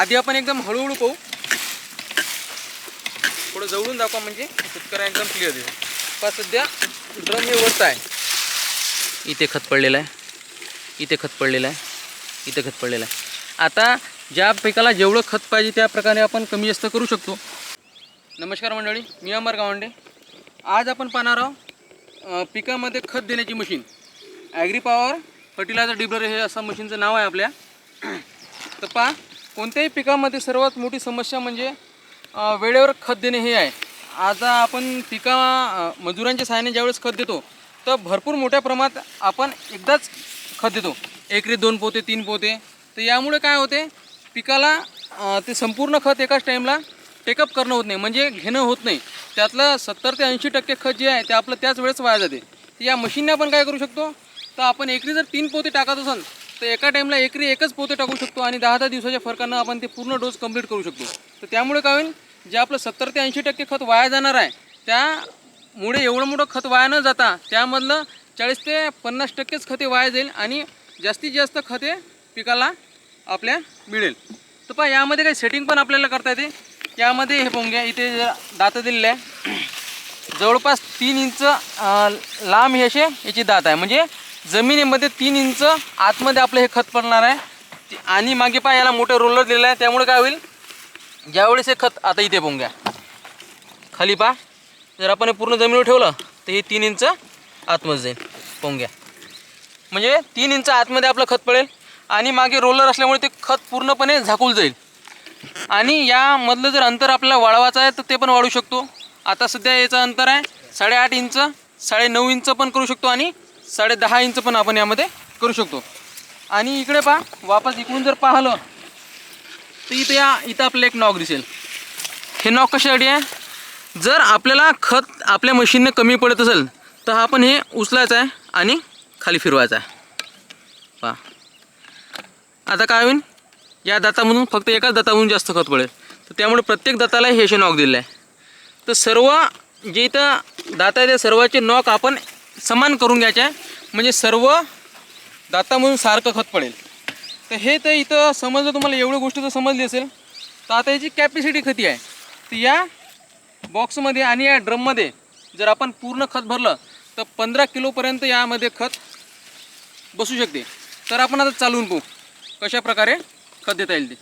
आधी आपण एकदम हळूहळू पाहू. थोडं जवळून दाखवा म्हणजे शेतकऱ्या एकदम क्लिअर दिसेल. पण सध्या ड्रम हे वरत आहे. इथे खत पडलेलं आहे. इथे खत पडलेलं आहे. इथे खत पडलेलं आहे. आता ज्या पिकाला जेवढं खत पाहिजे त्या प्रकारे आपण कमी जास्त करू शकतो. नमस्कार मंडळी मी अमर गावंडे. आज आपण पाहणार आहोत पिकामध्ये खत देण्याची machine. Agri power fertiliser dibbler हे असं मशीनचं नाव आहे आपल्या. तर पहा कोणत्याही पिकामध्ये सर्वात मोठी समस्या म्हणजे वेळेवर खत देणे हे आहे. आता आपण पिका मजुरांच्या सहाय्याने ज्यावेळेस खत देतो तर भरपूर मोठ्या प्रमाणात आपण एकदाच खत देतो. एकरी दोन पोते तीन पोते. तर यामुळे काय होते पिकाला ते संपूर्ण खत एकाच टाईमला टेकअप करणं होत नाही. म्हणजे घेणं होत नाही. त्यातलं सत्तर ते ऐंशी टक्के खत जे आहे ते आपलं त्याच वेळेस वाया जाते. तर या मशीनने आपण काय करू शकतो तर आपण एकरी जर तीन पोते टाकत असाल तर एका टाईमला एकरी एकच पोते टाकू शकतो आणि दहा दहा दिवसाच्या फरकानं आपण ते पूर्ण डोस कंप्लीट करू शकतो. तर त्यामुळे काय होईल जे आपलं सत्तर ते ऐंशी टक्के खत वाया जाणार आहे त्यामुळे एवढं मोठं खत वाया न जाता त्यामधलं चाळीस ते पन्नास टक्केच खते वाया जाईल आणि जास्तीत जास्त खते पिकाला आपल्या मिळेल. तर पहा यामध्ये काही सेटिंग पण आपल्याला करता येते. यामध्ये हे पोंग्या घ्या इथे दातं दिलेले आहे जवळपास तीन इंच लांब हे असे याची दात आहे. म्हणजे जमिनीमध्ये तीन इंच आतमध्ये आपलं हे खत पडणार आहे. आणि मागे पहा याला मोठं रोलर दिलेलं आहे. त्यामुळे काय होईल? ज्यावेळेस हे खत आता इथे पोंग्या घ्या. खाली पहा. जर आपण हे पूर्ण जमिनीवर ठेवलं तर हे तीन इंच आतमध्ये जाईल. पोंग्या घ्या. म्हणजे तीन इंच आतमध्ये आपलं खत पडेल आणि मागे रोलर असल्यामुळे ते खत पूर्णपणे झाकून जाईल. आणि यामधलं जर अंतर आपल्याला वाढवायचं आहे तर ते पण वाढू शकतो. आता सध्या याचं अंतर आहे साडेआठ इंच साडे नऊ इंच पण करू शकतो आणि साडे दहा इंच पण आपण यामध्ये करू शकतो. आणि इकडे पहा वापस इकडून जर पाहिलं तर इथं या इथं आपल्याला एक नॉक दिसेल. हे नॉक कशासाठी आहे? जर आपल्याला खत आपल्या मशीनने कमी पडत असेल तर आपण हे उचलायचं आहे आणि खाली फिरवायचं आहे. पहा. आता काय होईल? या दातामधून फक्त एकाच दातामधून जास्त खत पडेल. तर त्यामुळे प्रत्येक दाताला हे असे नॉक दिलेलं आहे. तर सर्व जे इथं दात आहे त्या सर्वाचे नॉक आपण समान करून घ्यायचं. आहे म्हणजे सर्व दातामधून सारखं खत पडेल. तर हे तर इथं समजलं तुम्हाला एवढी गोष्ट जर समजली असेल. तर आता याची कॅपॅसिटी खती आहे? तर या बॉक्समध्ये आणि या ड्रममध्ये जर आपण पूर्ण खत भरलं तर पंधरा किलोपर्यंत यामध्ये खत बसू शकते. तर आपण आता चालवून पाहू कशा प्रकारे खत देता येईल ते.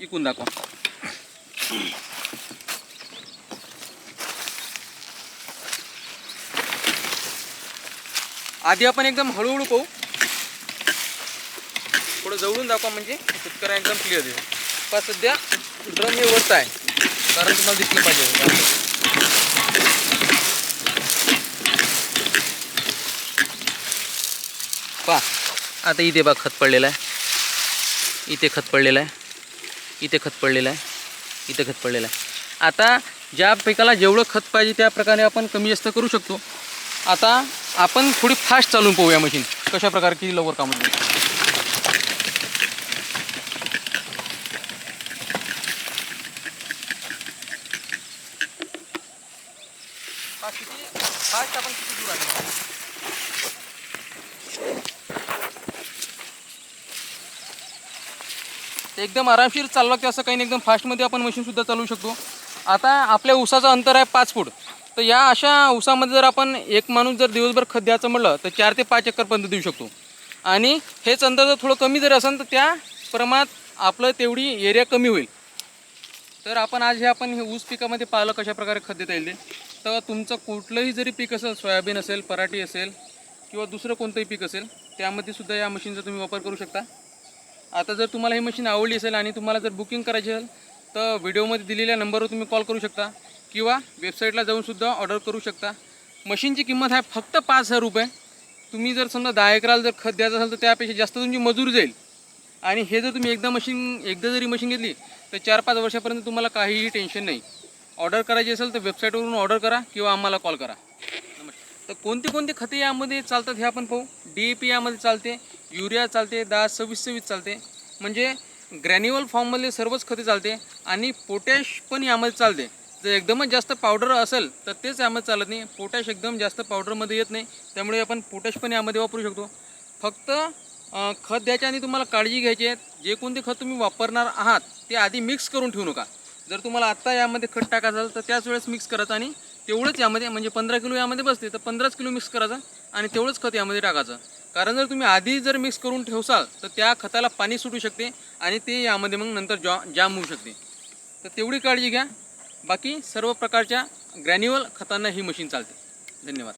इकून दाखवा. आधी आपण एकदम हळूहळू पाहू. थोडं जवळून दाखवा म्हणजे शेतकऱ्या एकदम क्लिअर देऊ पण सध्या ड्रम हे वरत आहे. कारण तुम्हाला दिसलं पाहिजे. पहा आता इथे बा खत पडलेलं आहे. इथे खत पडलेलं आहे. इथे खत पडलेलं आहे. इथे खत पडलेलं आहे. आता ज्या पिकाला जेवढं खत पाहिजे त्या प्रकारे आपण कमी जास्त करू शकतो. आता आपण थोडी फास्ट चालून पाहूया मशीन. कशा प्रकारे लवकर काम फास्ट आपण किती दूर ते एकदम आरामशीर चाललं की असं काही नाही एकदम फास्टमध्ये आपण मशीनसुद्धा चालवू शकतो. आता आपल्या उसाचं अंतर आहे पाच फूट. तर या अशा ऊसामध्ये जर आपण एक माणूस जर दिवसभर खत द्यायचं म्हटलं तर चार ते पाच एकरपर्यंत देऊ शकतो. आणि हेच अंतर जर थोडं कमी जरी असेल तर त्या प्रमाणात आपलं तेवढी एरिया कमी होईल. तर आपण आज हे आपण हे ऊस पिकामध्ये पाहिलं कशा प्रकारे खत देता येईल तर तुमचं कुठलंही जरी पीक असेल सोयाबीन असेल पराठी असेल किंवा दुसरं कोणतंही पीक असेल त्यामध्ये सुद्धा या मशीनचा तुम्ही वापर करू शकता. आता जर तुम्हाला ही मशीन आवडली असेल आणि तुम्हाला जर बुकिंग करायची असेल तर व्हिडिओमध्ये दिलेल्या नंबरवर तुम्ही कॉल करू शकता. किंवा वेबसाईटला जाऊन सुद्धा ऑर्डर करू शकता. मशीनची किंमत आहे फक्त पाच हजार रुपये. तुम्ही जर समजा दहा एकराला जर खत द्यायचं असेल तर त्यापेक्षा जास्त तुमची मजूर जाईल. आणि हे जर तुम्ही एकदा मशीन एकदा जरी मशीन घेतली तर चार पाच वर्षापर्यंत तुम्हाला काहीही टेन्शन नाही. ऑर्डर करायची असेल तर वेबसाईटवरून ऑर्डर करा किंवा आम्हाला कॉल करा. तर कोणते कोणते खते यामध्ये चालतात हे आपण पाहू. डी ए पी यामध्ये चालते युरिया चालते दहा सव्वीस सव्वीस चालते. म्हणजे ग्रॅन्युअल फॉर्ममधले सर्वच खते चालते आणि पोटॅश पण यामध्ये चालते. तर एकदमच जास्त पावडर असेल तर तेच यामध्ये चालत नाही. पोटॅश एकदम जास्त पावडरमध्ये येत नाही. त्यामुळे आपण पोटॅश पण यामध्ये वापरू शकतो. फक्त खत द्यायच्या आणि तुम्हाला काळजी घ्यायची आहे. जे कोणते खत तुम्ही वापरणार आहात ते आधी मिक्स करून ठेवू नका. जर तुम्हाला आत्ता यामध्ये खत टाकायचं असेल तर त्याच वेळेस मिक्स करायचं आणि तेवढंच यामध्ये म्हणजे पंधरा किलो यामध्ये बसते तर पंधराच किलो मिक्स करायचं आणि तेवढंच खत यामध्ये टाकायचं. कारण जर तुम्ही आधी जर मिक्स करून ठेवसाल तर त्या खताला पाणी सुटू शकते आणि ते यामध्ये मग नंतर जॉ जाम होऊ शकते. तर तेवढी काळजी घ्या. बाकी सर्व प्रकारच्या ग्रॅन्युअल खतांना ही मशीन चालते. धन्यवाद.